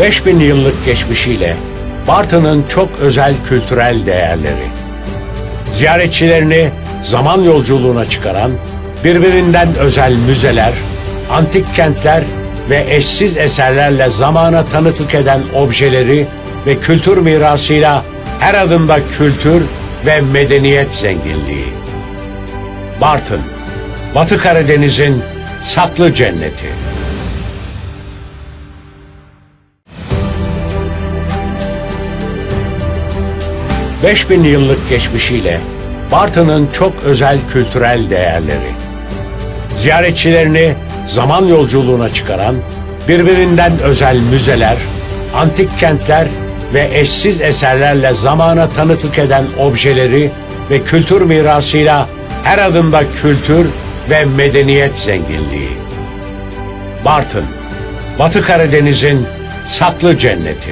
5000 yıllık geçmişiyle Bartın'ın çok özel kültürel değerleri. Ziyaretçilerini zaman yolculuğuna çıkaran birbirinden özel müzeler, antik kentler ve eşsiz eserlerle zamana tanıklık eden objeleri ve kültür mirasıyla her adımda kültür ve medeniyet zenginliği. Bartın, Batı Karadeniz'in saklı cenneti. ...5000 yıllık geçmişiyle... ...Bartın'ın çok özel kültürel değerleri. Ziyaretçilerini zaman yolculuğuna çıkaran... ...birbirinden özel müzeler, antik kentler... ...ve eşsiz eserlerle zamana tanıklık eden objeleri... ...ve kültür mirasıyla her adımda kültür ve medeniyet zenginliği. Bartın, Batı Karadeniz'in saklı cenneti.